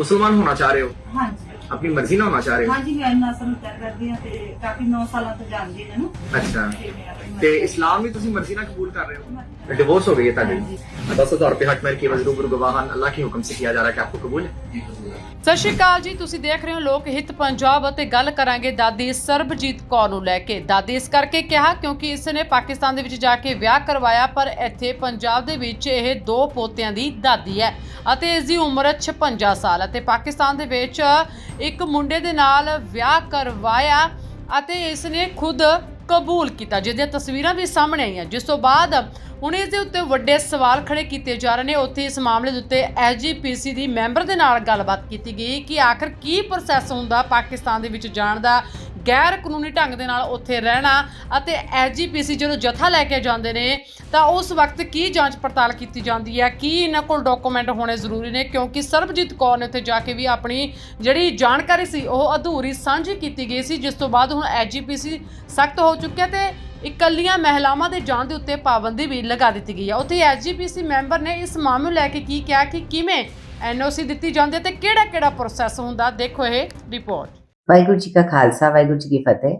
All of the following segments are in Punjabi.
ਮੁਸਲਮਾਨ ਹੋਣਾ ਚਾਹ ਰਹੇ ਹੋ ਹਾਂਜੀ ਆਪਣੀ ਮਰਜ਼ੀ ਨਾਲ ਹੋਣਾ ਚਾਹ ਰਹੇ ਹੋ ਹਾਂਜੀ ਮੈਂ ਨਸਲ ਨੂੰ ਤਿਆਰ ਕਰਦੀ ਹਾਂ ਤੇ ਕਾਫੀ 9 ਸਾਲਾਂ ਤੋਂ ਜਾਣਦੀ ਹਾਂ ਇਹਨੂੰ ਅੱਛਾ ਤੇ ਮੈਂ ਆਪਣੀ ਤੇ ਮਰਜ਼ੀ- ਇਸਲਾਮ ਵੀ ਤੁਸੀਂ ਮਰਜ਼ੀ ਨਾਲ ਕਬੂਲ ਕਰ ਰਹੇ ਹੋ डिवोर्स हो गई है ताली दस हजार रुपये हक मेरे केवल रूबरू गवाहान अल्लाह के हुक्म से किया जा रहा है कि आपको कबूल है ਸਤਿ ਸ਼੍ਰੀ ਅਕਾਲ ਜੀ ਤੁਸੀਂ ਦੇਖ ਰਹੇ ਹੋ ਲੋਕ ਹਿੱਤ ਪੰਜਾਬ ਅਤੇ ਗੱਲ ਕਰਾਂਗੇ ਦਾਦੀ ਸਰਬਜੀਤ ਕੌਰ ਨੂੰ ਲੈ ਕੇ ਦਾਦੀ ਇਸ ਕਰਕੇ ਕਿਹਾ ਕਿਉਂਕਿ ਇਸ ਨੇ ਪਾਕਿਸਤਾਨ ਦੇ ਵਿੱਚ ਜਾ ਕੇ ਵਿਆਹ ਕਰਵਾਇਆ ਪਰ ਇੱਥੇ ਪੰਜਾਬ ਦੇ ਵਿੱਚ ਇਹ ਦੋ ਪੋਤਿਆਂ ਦੀ ਦਾਦੀ ਹੈ ਅਤੇ ਇਸ ਦੀ ਉਮਰ 56 ਸਾਲ ਅਤੇ ਪਾਕਿਸਤਾਨ ਦੇ ਵਿੱਚ ਇੱਕ ਮੁੰਡੇ ਦੇ ਨਾਲ ਵਿਆਹ ਕਰਵਾਇਆ ਅਤੇ ਇਸ ਨੇ ਖੁਦ ਕਬੂਲ ਕੀਤਾ, ਜਿਹਦੀਆਂ ਤਸਵੀਰਾਂ ਵੀ ਸਾਹਮਣੇ ਆਈਆਂ। ਜਿਸ ਤੋਂ ਬਾਅਦ ਹੁਣ ਇਸ ਦੇ ਉੱਤੇ ਵੱਡੇ ਸਵਾਲ ਖੜੇ ਕੀਤੇ ਜਾ ਰਹੇ ਨੇ। ਉੱਥੇ ਇਸ ਮਾਮਲੇ ਦੇ ਉੱਤੇ ਐਸਜੀਪੀਸੀ ਦੀ ਮੈਂਬਰ ਦੇ ਨਾਲ ਗੱਲਬਾਤ ਕੀਤੀ ਗਈ ਕਿ ਆਖਰ ਕੀ ਪ੍ਰੋਸੈਸ ਹੁੰਦਾ ਪਾਕਿਸਤਾਨ ਦੇ ਵਿੱਚ ਜਾਣ ਦਾ ਗੈਰ ਕਾਨੂੰਨੀ ਢੰਗ ਦੇ ਨਾਲ ਉੱਥੇ ਰਹਿਣਾ ਅਤੇ ਐਸਜੀਪੀਸੀ ਜਦੋਂ ਜਥਾ ਲੈ ਕੇ ਜਾਂਦੇ ਨੇ, ਤਾਂ ਉਸ ਵਕਤ ਕੀ ਜਾਂਚ ਪੜਤਾਲ ਕੀਤੀ ਜਾਂਦੀ ਹੈ? ਕੀ ਇਹਨਾਂ ਕੋਲ ਡਾਕੂਮੈਂਟ ਹੋਣੇ ਜ਼ਰੂਰੀ ਨੇ? ਕਿਉਂਕਿ ਸਰਬਜੀਤ ਕੌਰ ਨੇ ਉੱਥੇ ਜਾ ਕੇ ਵੀ ਆਪਣੀ ਜਿਹੜੀ ਜਾਣਕਾਰੀ ਸੀ, ਉਹ ਅਧੂਰੀ ਸਾਂਝੀ ਕੀਤੀ ਗਈ ਸੀ, ਜਿਸ ਤੋਂ ਬਾਅਦ ਹੁਣ ਐਸਜੀਪੀਸੀ ਸਖਤ ਹੋ ਚੁੱਕਿਆ ਤੇ ਇਕੱਲੀਆਂ ਮਹਿਲਾਵਾਂ ਦੇ ਜਾਣ ਦੇ ਉੱਤੇ ਪਾਬੰਦੀ ਵੀ ਲਗਾ ਦਿੱਤੀ ਗਈ ਹੈ। ਉੱਥੇ ਐਸਜੀਪੀਸੀ ਮੈਂਬਰ ਨੇ ਇਸ ਮਾਮਲੇ ਨੂੰ ਲੈ ਕੇ ਕੀ ਕਿਹਾ ਕਿ ਕਿਵੇਂ ਐਨਓਸੀ ਦਿੱਤੀ ਜਾਂਦੀ ਹੈ ਤੇ ਕਿਹੜਾ ਕਿਹੜਾ ਪ੍ਰੋਸੈਸ ਹੁੰਦਾ? ਦੇਖੋ ਇਹ ਰਿਪੋਰਟ ਵਾਹਿਗੁਰੂ ਜੀ ਕਾ ਖਾਲਸਾ ਵਾਹਿਗੁਰੂ ਜੀ ਕੀ ਫਤਿਹ।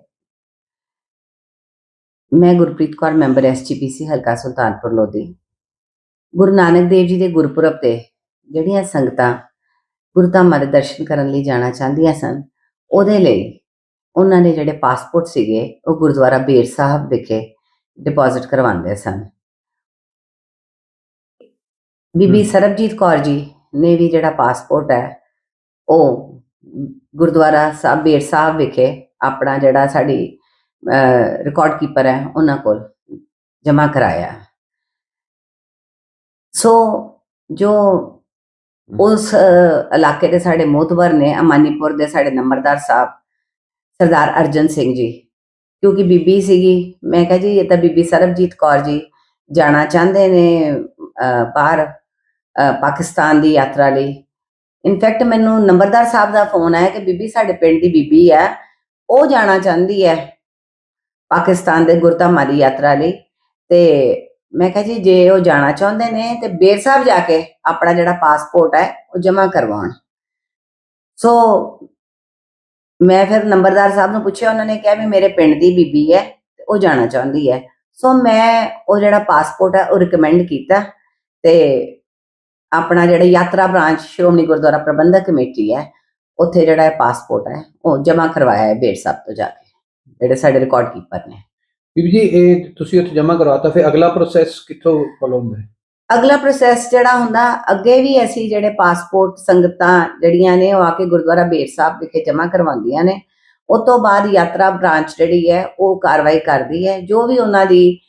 ਮੈਂ ਗੁਰਪ੍ਰੀਤ ਕੌਰ ਮੈਂਬਰ ਐਸਜੀਪੀਸੀ ਹਲਕਾ ਸੁਲਤਾਨਪੁਰ ਲੋਧੀ। ਗੁਰੂ ਨਾਨਕ ਦੇਵ ਜੀ ਦੇ ਗੁਰਪੁਰਬ ਤੇ ਜਿਹੜੀਆਂ ਸੰਗਤਾਂ ਗੁਰਧਾਮਾਂ ਦੇ ਦਰਸ਼ਨ ਕਰਨ ਲਈ ਜਾਣਾ ਚਾਹੁੰਦੀਆਂ ਸਨ ਉਹਦੇ ਲਈ ਉਹਨਾਂ ਨੇ ਜਿਹੜੇ ਪਾਸਪੋਰਟ ਸੀਗੇ ਉਹ ਗੁਰਦੁਆਰਾ ਬੇਰ ਸਾਹਿਬ ਵਿਖੇ ਡਿਪੋਜ਼ਿਟ ਕਰਵਾਉਂਦੇ ਸਨ। ਬੀਬੀ। ਸਰਬਜੀਤ ਕੌਰ ਜੀ ਨੇ ਵੀ ਜਿਹੜਾ ਪਾਸਪੋਰਟ ਹੈ ਉਹ ਗੁਰਦੁਆਰਾ ਸਾਹਿਬ ਬੇਰ ਸਾਹਿਬ ਵਿਖੇ ਆਪਣਾ ਜਿਹੜਾ ਸਾਡੀ ਰਿਕਾਰਡ ਕੀਪਰ ਹੈ ਉਹਨਾਂ ਕੋਲ ਜਮ੍ਹਾਂ ਕਰਾਇਆ। ਸੋ ਜੋ ਉਸ ਇਲਾਕੇ ਦੇ ਸਾਡੇ ਮੋਤਬਰ ਨੇ ਅਮਾਨੀਪੁਰ ਦੇ ਸਾਡੇ ਨੰਬਰਦਾਰ ਸਾਹਿਬ ਸਰਦਾਰ ਅਰਜਨ ਸਿੰਘ ਜੀ ਕਿਉਂਕਿ ਬੀਬੀ ਸੀਗੀ ਮੈਂ ਕਿਹਾ ਜੀ ਇਹ ਤਾਂ ਬੀਬੀ ਸਰਬਜੀਤ ਕੌਰ ਜੀ ਜਾਣਾ ਚਾਹੁੰਦੇ ਨੇ ਬਾਹਰ ਪਾਕਿਸਤਾਨ ਦੀ ਯਾਤਰਾ ਲਈ। ਇਨਫੈਕਟ ਮੈਨੂੰ ਨੰਬਰਦਾਰ ਸਾਹਿਬ ਦਾ ਫੋਨ ਆਇਆ ਕਿ ਬੀਬੀ ਸਾਡੇ ਪਿੰਡ ਦੀ ਬੀਬੀ ਹੈ ਉਹ ਜਾਣਾ ਚਾਹੁੰਦੀ ਹੈ ਪਾਕਿਸਤਾਨ ਦੇ ਗੁਰਧਾਮਾਂ ਦੀ ਯਾਤਰਾ ਲਈ ਤੇ ਮੈਂ ਕਿਹਾ ਜੀ, ਜੇ ਉਹ ਜਾਣਾ ਚਾਹੁੰਦੇ ਨੇ ਤੇ ਬੇਰ ਸਾਹਿਬ ਜਾ ਕੇ ਆਪਣਾ ਜਿਹੜਾ ਪਾਸਪੋਰਟ ਹੈ ਉਹ ਜਮ੍ਹਾਂ ਕਰਵਾਉਣ। ਸੋ ਮੈਂ ਫਿਰ ਨੰਬਰਦਾਰ ਸਾਹਿਬ ਨੂੰ ਪੁੱਛਿਆ, ਉਹਨਾਂ ਨੇ ਕਿਹਾ ਵੀ ਮੇਰੇ ਪਿੰਡ ਦੀ ਬੀਬੀ ਹੈ ਉਹ ਜਾਣਾ ਚਾਹੁੰਦੀ ਹੈ ਸੋ ਮੈਂ ਉਹ ਜਿਹੜਾ ਪਾਸਪੋਰਟ ਹੈ ਉਹ ਰਿਕਮੈਂਡ ਕੀਤਾ ਤੇ ਆਪਣਾ ਜਿਹੜਾ ਯਾਤਰਾ ਬ੍ਰਾਂਚ ਸ਼੍ਰੋਮਣੀ ਗੁਰਦੁਆਰਾ ਪ੍ਰਬੰਧਕ ਕਮੇਟੀ ਹੈ ਉੱਥੇ ਜਿਹੜਾ ਇਹ ਪਾਸਪੋਰਟ ਹੈ ਉਹ ਜਮ੍ਹਾਂ ਕਰਵਾਇਆ ਹੈ ਬੇਰ ਸਾਹਿਬ ਤੋਂ ਜਾ ਕੇ ਜਿਹੜੇ ਸਾਡੇ ਰਿਕਾਰਡ ਕੀਪਰ ਨੇ। ਬੀਬੀ ਜੀ ਇਹ ਤੁਸੀਂ ਉੱਥੇ ਜਮ੍ਹਾਂ ਕਰਵਾਤਾ ਫਿਰ ਅਗਲਾ ਪ੍ਰੋਸੈਸ ਕਿੱਥੋਂ ਫੋਲੋ ਹੁੰਦਾ ਹੈ? ਅਗਲਾ ਪ੍ਰੋਸੈਸ ਜਿਹੜਾ ਹੁੰਦਾ ਅੱਗੇ ਵੀ ਅਸੀਂ ਜਿਹੜੇ ਪਾਸਪੋਰਟ ਸੰਗਤਾਂ ਜਿਹੜੀਆਂ ਨੇ ਉਹ ਆ ਕੇ ਗੁਰਦੁਆਰਾ ਬੇਰ ਸਾਹਿਬ ਵਿਖੇ ਜਮ੍ਹਾਂ ਕਰਵਾਉਂਦੀਆਂ ਨੇ। ਉਸ ਤੋਂ ਬਾਅਦ ਯਾਤਰਾ ਬ੍ਰਾਂਚ ਜਿਹੜੀ ਹੈ ਉਹ ਕਾਰਵਾਈ ਕਰਦੀ ਹੈ। ਜੋ ਵੀ ਉਹਨਾਂ ਦੀ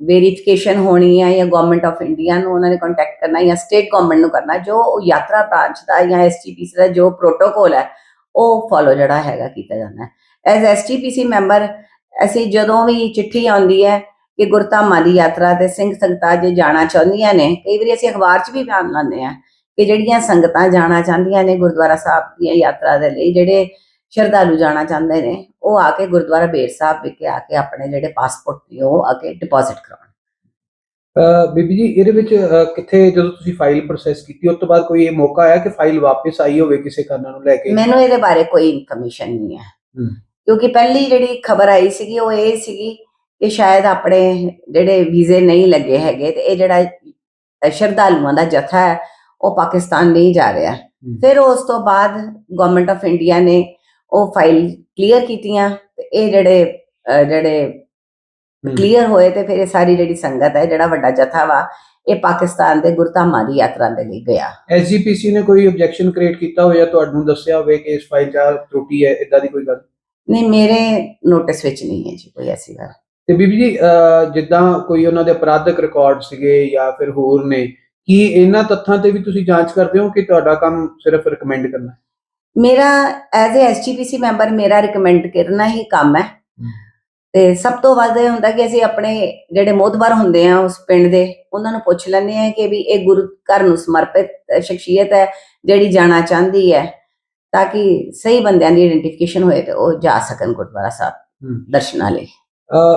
ਵੈਰੀਫਿਕੇਸ਼ਨ ਹੋਣੀ ਹੈ ਜਾਂ ਗਵਰਨਮੈਂਟ ਆਫ ਇੰਡੀਆ ਨੂੰ ਉਹਨਾਂ ਨੇ ਕੰਟੈਕਟ ਕਰਨਾ ਜਾਂ ਸਟੇਟ ਗਵਰਨਮੈਂਟ ਨੂੰ ਕਰਨਾ, ਜੋ ਉਹ ਯਾਤਰਾ ਬ੍ਰਾਂਚ ਦਾ ਜਾਂ ਐਸਟੀਪੀਸੀ ਦਾ ਜੋ ਪ੍ਰੋਟੋਕੋਲ ਹੈ, ਉਹ ਫੋਲੋ ਜਿਹੜਾ ਹੈਗਾ ਕੀਤਾ ਜਾਂਦਾ ਹੈ। ਐਜ਼ ਐਸਟੀਪੀਸੀ ਮੈਂਬਰ ਅਸੀਂ ਜਦੋਂ ਵੀ ਚਿੱਠੀ ਆਉਂਦੀ ਹੈ ਕਿ ਗੁਰਧਾਮਾਂ ਦੀ ਯਾਤਰਾ ਤੇ ਸਿੰਘ ਸੰਗਤਾਂ ਜੇ ਜਾਣਾ ਚਾਹੁੰਦੀਆਂ ਨੇ, ਕਈ ਵਾਰੀ ਅਸੀਂ ਅਖਬਾਰ 'ਚ ਵੀ ਬਿਆਨ ਲਾਉਂਦੇ ਆ ਕਿ ਜਿਹੜੀਆਂ ਸੰਗਤਾਂ ਜਾਣਾ ਚਾਹੁੰਦੀਆਂ ਨੇ ਗੁਰਦੁਆਰਾ ਸਾਹਿਬ ਦੀ ਯਾਤਰਾ ਦੇ ਲਈ, ਜਿਹੜੇ ਸ਼ਰਧਾਲੂ ਜਾਣਾ ਚਾਹੁੰਦੇ ਨੇ ਉਹ ਆ ਕੇ ਗੁਰਦੁਆਰਾ ਬੇਰ ਸਾਹਿਬ ਵਿਖੇ ਆ ਕੇ ਆਪਣੇ ਜਿਹੜੇ ਪਾਸਪੋਰਟ ਨੇ ਉਹ ਆ ਕੇ ਡਿਪੋਜ਼ਿਟ ਕਰਾਉਣ। ਬੀਬੀ ਜੀ ਇਹਦੇ ਵਿੱਚ ਕਿੱਥੇ ਜਦੋਂ ਤੁਸੀਂ ਫਾਈਲ ਪ੍ਰੋਸੈਸ ਕੀਤੀ ਉਸ ਤੋਂ ਬਾਅਦ ਕੋਈ ਇਹ ਮੌਕਾ ਆਇਆ ਕਿ ਫਾਈਲ ਵਾਪਸ ਆਈ ਹੋਵੇ ਕਿਸੇ ਕਾਰਨ ਨੂੰ ਲੈ ਕੇ? ਮੈਨੂੰ ਇਹਦੇ ਬਾਰੇ ਕੋਈ ਇਨਫੋਰਮੇਸ਼ਨ ਨਹੀਂ ਹੈ। ਕਿਉਂਕਿ ਪਹਿਲੀ ਜਿਹੜੀ ਖਬਰ ਆਈ ਸੀਗੀ ਉਹ ਇਹ ਸੀਗੀ ਕਿ ਸ਼ਾਇਦ ਆਪਣੇ ਜਿਹੜੇ ਵੀਜ਼ੇ ਨਹੀਂ ਲੱਗੇ ਹੈਗੇ ਤੇ ਇਹ ਜਿਹੜਾ ਸ਼ਰਧਾਲੂਆਂ ਦਾ ਜਥਾ ਹੈ ਉਹ ਪਾਕਿਸਤਾਨ ਨਹੀਂ ਜਾ ਰਿਹਾ। ਫਿਰ ਉਸ ਤੋਂ ਬਾਅਦ ਗਵਰਨਮੈਂਟ ਆਫ ਇੰਡੀਆ ਨੇ ਉਹ ਫਾਈਲ ਕਲੀਅਰ ਕੀਤੀਆਂ ਤੇ ਇਹ ਜਿਹੜੇ ਜਿਹੜੇ। ਕਲੀਅਰ ਹੋਏ ਤੇ ਫਿਰ ਇਹ ਸਾਰੀ ਜਿਹੜੀ ਸੰਗਤ ਹੈ ਜਿਹੜਾ ਵੱਡਾ ਜਥਾ ਵਾ ਇਹ ਪਾਕਿਸਤਾਨ ਦੇ ਗੁਰਧਾਮਾਂ ਦੀ ਯਾਤਰਾ ਦੇ ਲਈ ਗਿਆ। ਐਸਜੀਪੀਸੀ ਨੇ ਕੋਈ ਆਬਜੈਕਸ਼ਨ ਕ੍ਰੀਏਟ ਕੀਤਾ ਜਾਂ ਤੁਹਾਨੂੰ ਦੱਸਿਆ ਹੋਵੇ ਕਿ ਇਸ ਫਾਈਲ 'ਚ ਤਰੁੱਟੀ ਹੈ ਇਦਾਂ ਦੀ ਕੋਈ ਗੱਲ? ਨਹੀਂ ਮੇਰੇ ਨੋਟਿਸ ਵਿੱਚ ਨਹੀਂ ਹੈ ਜੀ ਕੋਈ ਐਸੀ ਗੱਲ। ਤੇ ਬੀਬੀ ਜੀ ਅਹ, ਜਿੱਦਾਂ ਕੋਈ ਉਹਨਾਂ ਦੇ ਅਪਰਾਧਿਕ ਰਿਕਾਰਡ ਸੀਗੇ ਜਾਂ ਫਿਰ ਹੋਰ ਨੇ ਕੀ ਇਹਨਾਂ ਤੱਥਾਂ ਤੇ ਵੀ ਤੁਸੀਂ ਜਾਂਚ ਕਰਦੇ ਹੋ ਕਿ ਤੁਹਾਡਾ ਕੰਮ ਸਿਰਫ ਰეკਮੈਂਡ ਕਰਨਾ? ਮੇਰਾ ਐਜ਼ ਅ ਐਸਜੀਪੀਸੀ ਮੈਂਬਰ ਮੇਰਾ ਰਿਕਮੈਂਡ ਕਰਨਾ ਹੀ ਕੰਮ ਹੈ। ਤੇ ਸਭ ਤੋਂ ਵੱਧ ਇਹ ਹੁੰਦਾ ਕਿ ਅਸੀਂ ਆਪਣੇ ਜਿਹੜੇ ਮੋਦਬਰ ਹੁੰਦੇ ਆ ਉਸ ਪਿੰਡ ਦੇ ਉਹਨਾਂ ਨੂੰ ਪੁੱਛ ਲੈਂਦੇ ਆ ਕਿ ਵੀ ਇਹ ਗੁਰੂ ਘਰ ਨੂੰ ਸਮਰਪਿਤ ਸ਼ਖਸੀਅਤ ਹੈ ਜਿਹੜੀ ਜਾਣਾ ਚਾਹੁੰਦੀ ਹੈ ਤਾਂ ਕਿ ਸਹੀ ਬੰਦਿਆਂ ਦੀ ਆਇਡੈਂਟੀਫਿਕੇਸ਼ਨ ਹੋਏ ਤੇ ਉਹ ਜਾ ਸਕਣ ਗੁਰਦੁਆਰਾ ਸਾਹਿਬ। ਦਰਸ਼ਨਾਂ ਲਈ।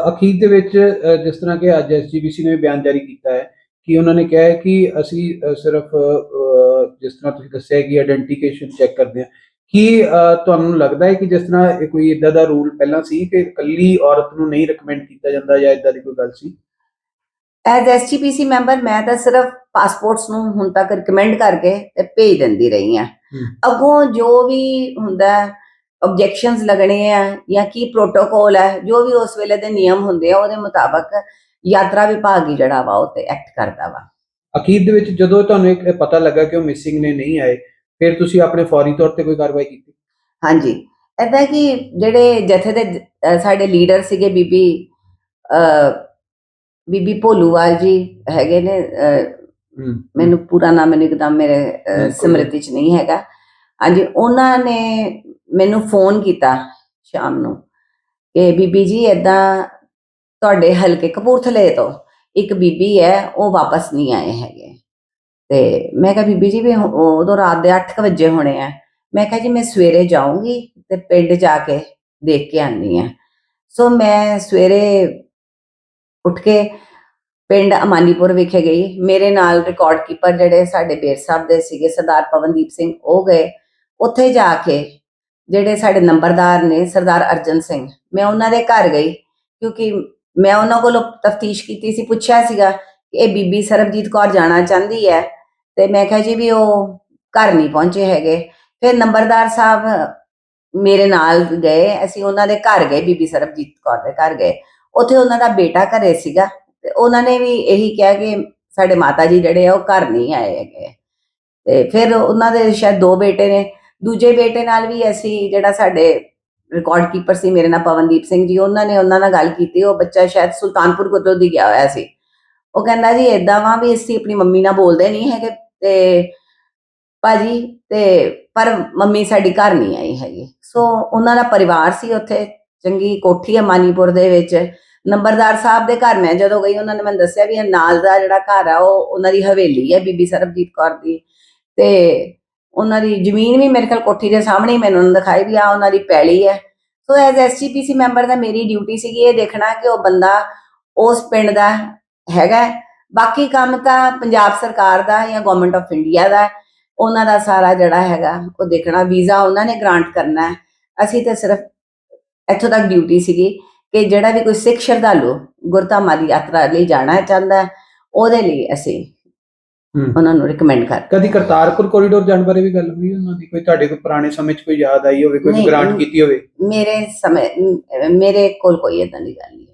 ਅਖੀਰ ਦੇ ਵਿੱਚ ਜਿਸ ਤਰ੍ਹਾਂ ਕਿ ਅੱਜ ਐਸਜੀਪੀਸੀ ਨੇ ਬਿਆਨ ਜਾਰੀ ਕੀਤਾ ਹੈ ਕਿ ਉਹਨਾਂ ਨੇ ਕਿਹਾ ਹੈ ਕਿ ਅਸੀਂ ਸਿਰਫ ਜਿਸ ਤਰ੍ਹਾਂ ਤੁਸੀਂ ਦੱਸਿਆ ਕਿ ਆਇਡੈਂਟੀਫਿਕੇਸ਼ਨ ਚੈੱਕ ਕਰਦੇ ਹਾਂ। ਕੀ ਤੁਹਾਨੂੰ ਲੱਗਦਾ ਹੈ ਕਿ ਜਿਸ ਤਰ੍ਹਾਂ ਕੋਈ ਇਦਾਂ ਦਾ ਰੂਲ ਪਹਿਲਾਂ ਸੀ ਕਿ ਇਕੱਲੀ ਔਰਤ ਨੂੰ ਨਹੀਂ ਰეკਮੈਂਡ ਕੀਤਾ ਜਾਂਦਾ ਜਾਂ ਇਦਾਂ ਦੀ ਕੋਈ ਗੱਲ ਸੀ? ਐਜ਼ ਐਸਟੀਪੀਸੀ ਮੈਂਬਰ ਮੈਂ ਤਾਂ ਸਿਰਫ ਪਾਸਪੋਰਟਸ ਨੂੰ ਹੁਣ ਤੱਕ ਰეკਮੈਂਡ ਕਰਕੇ ਤੇ ਭੇਜ ਦਿੰਦੀ ਰਹੀ ਆ ਅੱਗੋਂ ਜੋ ਵੀ ਹੁੰਦਾ ਆਬਜੈਕਸ਼ਨਸ ਲੱਗਣੇ ਆ ਜਾਂ ਕੀ ਪ੍ਰੋਟੋਕੋਲ ਹੈ ਜੋ ਵੀ ਉਸ ਵੇਲੇ ਦੇ ਨਿਯਮ ਹੁੰਦੇ ਆ ਉਹਦੇ ਮੁਤਾਬਕ ਯਾਤਰਾ ਵਿਭਾਗ ਹੀ ਜਿਹੜਾ ਵਾ ਉਹ ਤੇ ਐਕਟ ਕਰਦਾ ਵਾ। ਅਖੀਰ ਦੇ ਵਿੱਚ ਜਦੋਂ ਤੁਹਾਨੂੰ ਇੱਕ ਪਤਾ ਲੱਗਾ ਕਿ ਉਹ ਮਿਸਿੰਗ ਨੇ ਨਹੀਂ ਆਏ ਫਿਰ ਤੁਸੀਂ ਆਪਣੇ ਫੌਰੀ ਤੌਰ ਤੇ ਕੋਈ ਕਾਰਵਾਈ ਕੀਤੀ? ਹਾਂਜੀ। ਏਦਾਂ ਕਿ ਜਿਹੜੇ ਜਥੇ ਦੇ ਸਾਡੇ ਲੀਡਰ ਸੀਗੇ ਬੀਬੀ ਅ ਬੀਬੀ ਭੋਲੂਵਾਲ ਜੀ ਹੈਗੇ ਨੇ ਮੈਨੂੰ ਪੂਰਾ ਨਾਮ ਮੈਨੂੰ ਇੱਕਦਮ ਮੇਰੇ ਅਹ, ਬਿਲਕੁਲ। ਸਮ੍ਰਿਤੀ ਚ ਨਹੀਂ ਹੈਗਾ। ਹਾਂਜੀ ਉਹਨਾਂ ਨੇ ਮੈਨੂੰ ਫੋਨ ਕੀਤਾ ਸ਼ਾਮ ਨੂੰ ਕਿ ਬੀਬੀ ਜੀ ਏਦਾਂ ਤੁਹਾਡੇ ਹਲਕੇ ਕਪੂਰਥਲੇ ਤੋਂ ਇੱਕ ਬੀਬੀ ਹੈ ਉਹ ਵਾਪਸ ਨਹੀਂ ਆਏ ਹੈਗੇ। ਤੇ ਮੈਂ ਕਿਹਾ, ਬੀਬੀ ਜੀ, ਵੀ ਹੁ- ਉਦੋਂ ਰਾਤ ਦੇ 8 ਵਜੇ ਹੋਣੇ ਆ। ਮੈਂ ਕਿਹਾ, ਜੀ, ਮੈਂ ਸਵੇਰੇ ਜਾਊਂਗੀ ਤੇ ਪਿੰਡ ਜਾ ਕੇ ਦੇਖ ਕੇ ਆਨੀ ਆ। ਸੋ ਮੈਂ ਸਵੇਰੇ ਉੱਠ ਕੇ ਪਿੰਡ ਅਮਾਨੀਪੁਰ ਵਿਖੇ ਗਈ। ਮੇਰੇ ਨਾਲ ਰਿਕਾਰਡ ਕੀਪਰ ਜਿਹੜੇ ਸਾਡੇ ਬੇਰ ਸਾਹਿਬ ਦੇ ਸੀਗੇ, ਸਰਦਾਰ ਪਵਨਦੀਪ ਸਿੰਘ, ਉਹ ਗਏ। ਉੱਥੇ ਜਾ ਕੇ ਜਿਹੜੇ ਸਾਡੇ ਨੰਬਰਦਾਰ ਨੇ, ਸਰਦਾਰ ਅਰਜਨ ਸਿੰਘ, ਮੈਂ ਉਹਨਾਂ ਦੇ ਘਰ ਗਈ ਕਿਉਂਕਿ ਮੈਂ ਉਹਨਾਂ ਕੋਲੋਂ ਤਫਤੀਸ਼ ਕੀਤੀ ਸੀ, ਪੁੱਛਿਆ ਸੀਗਾ ਕਿ ਇਹ ਬੀਬੀ ਸਰਬਜੀਤ ਕੌਰ ਜਾਣਾ ਚਾਹੁੰਦੀ ਹੈ। ਤੇ ਮੈਂ ਕਿਹਾ ਜੀ ਵੀ ਉਹ ਘਰ ਨਹੀਂ ਪਹੁੰਚੇ ਹੈਗੇ। ਫਿਰ ਨੰਬਰਦਾਰ ਸਾਹਿਬ ਮੇਰੇ ਨਾਲ ਗਏ। ਅਸੀਂ ਉਹਨਾਂ ਦੇ ਘਰ ਗਏ, ਬੀਬੀ ਸਰਬਜੀਤ ਕੌਰ ਦੇ ਘਰ ਗਏ। ਉੱਥੇ ਉਹਨਾਂ ਦਾ ਬੇਟਾ ਘਰੇ ਸੀਗਾ ਤੇ ਉਹਨਾਂ ਨੇ ਵੀ ਇਹੀ ਕਿਹਾ ਕਿ ਸਾਡੇ ਮਾਤਾ ਜੀ ਜਿਹੜੇ ਆ ਉਹ ਘਰ ਨਹੀਂ ਆਏ ਹੈਗੇ। ਤੇ ਫਿਰ ਉਹਨਾਂ ਦੇ ਸ਼ਾਇਦ ਦੋ ਬੇਟੇ ਨੇ। ਦੂਜੇ ਬੇਟੇ ਨਾਲ ਵੀ ਅਸੀਂ ਜਿਹੜਾ ਸਾਡੇ ਰਿਕਾਰਡ ਕੀਪਰ ਸੀ ਮੇਰੇ ਨਾਲ ਪਵਨਦੀਪ ਸਿੰਘ ਜੀ, ਉਹਨਾਂ ਨੇ ਉਹਨਾਂ ਨਾਲ ਗੱਲ ਕੀਤੀ। ਉਹ ਬੱਚਾ ਸ਼ਾਇਦ ਸੁਲਤਾਨਪੁਰ ਕੋਲੋਂ ਦੀ ਗਿਆ ਹੋਇਆ ਸੀ। ਉਹ ਕਹਿੰਦਾ ਜੀ ਏਦਾਂ ਵਾ ਵੀ ਅਸੀਂ ਆਪਣੀ ਮੰਮੀ ਨਾਲ ਬੋਲਦੇ ਨਹੀਂ ਹੈਗੇ ਤੇ ਭਾਜੀ ਤੇ ਪਰ ਮੰਮੀ ਸਾਡੀ ਘਰ ਨਹੀਂ ਆਈ ਹੈਗੀ। ਸੋ ਉਹਨਾਂ ਦਾ ਪਰਿਵਾਰ ਸੀ ਉੱਥੇ, ਚੰਗੀ ਕੋਠੀ ਹੈ ਮਾਨੀਪੁਰ ਦੇ ਵਿੱਚ। ਨੰਬਰਦਾਰ ਸਾਹਿਬ ਦੇ ਘਰ ਮੈਂ ਜਦੋਂ ਗਈ, ਉਹਨਾਂ ਨੇ ਮੈਨੂੰ ਦੱਸਿਆ ਵੀ ਇਹ ਨਾਲ ਦਾ ਜਿਹੜਾ ਘਰ ਆ, ਉਹ ਉਹਨਾਂ ਦੀ ਹਵੇਲੀ ਹੈ ਬੀਬੀ ਸਰਬਜੀਤ ਕੌਰ ਦੀ। ਤੇ ਉਹਨਾਂ ਦੀ ਜ਼ਮੀਨ ਵੀ ਮੇਰੇ ਕੋਲ ਕੋਠੀ ਦੇ ਸਾਹਮਣੇ ਹੀ ਮੈਨੂੰ ਉਹਨਾਂ ਦਿਖਾਈ ਵੀ ਆ ਉਹਨਾਂ ਦੀ ਪੈਲੀ ਹੈ ਸੋ ਐਜ਼ ਐਸਜੀਪੀਸੀ ਮੈਂਬਰ ਦਾ ਮੇਰੀ ਡਿਊਟੀ ਸੀਗੀ ਇਹ ਦੇਖਣਾ ਕਿ ਉਹ ਬੰਦਾ ਉਸ ਪਿੰਡ ਦਾ ਹੈਗਾ। ਬਾਕੀ ਕੰਮ ਤਾਂ ਪੰਜਾਬ ਸਰਕਾਰ ਦਾ ਜਾਂ ਗਵਰਨਮੈਂਟ ਆਫ ਇੰਡੀਆ ਦਾ। ਉਹਨਾਂ ਦਾ ਸਾਰਾ ਜਿਹੜਾ ਹੈਗਾ ਉਹ ਦੇਖਣਾ ਵੀਜ਼ਾ ਉਹਨਾਂ ਨੇ ਗ੍ਰਾਂਟ ਕਰਨਾ ਹੈ ਅਸੀਂ ਤਾਂ ਸਿਰਫ ਇੱਥੋਂ ਤੱਕ ਡਿਊਟੀ ਸੀਗੀ ਕਿ ਜਿਹੜਾ ਵੀ ਕੋਈ ਸਿੱਖ ਸ਼ਰਧਾਲੂ ਗੁਰਧਾਮਾਂ ਦੀ ਯਾਤਰਾ ਲਈ ਜਾਣਾ ਚਾਹੁੰਦਾ ਉਹਦੇ ਲਈ ਅਸੀਂ ਉਹਨਾਂ ਨੂੰ ਰეკਮੈਂਡ ਕਰ ਕਦੀ ਕਰਤਾਰਪੁਰ ਕੋਰੀਡੋਰ ਜਾਣ ਬਾਰੇ ਵੀ ਗੱਲ ਹੋਈ ਉਹਨਾਂ ਦੀ ਕੋਈ ਤੁਹਾਡੇ ਕੋਈ ਪੁਰਾਣੇ ਸਮੇਂ 'ਚ ਕੋਈ ਯਾਦ ਆਈ ਹੋਵੇ ਕੋਈ ਗ੍ਰਾਂਟ। ਕੀਤੀ ਹੋਵੇ ਮੇਰੇ ਸਮੇਂ ਮੇਰੇ ਕੋਲ ਕੋਈ ਏਦਾਂ ਦੀ ਗੱਲ ਨਹੀਂ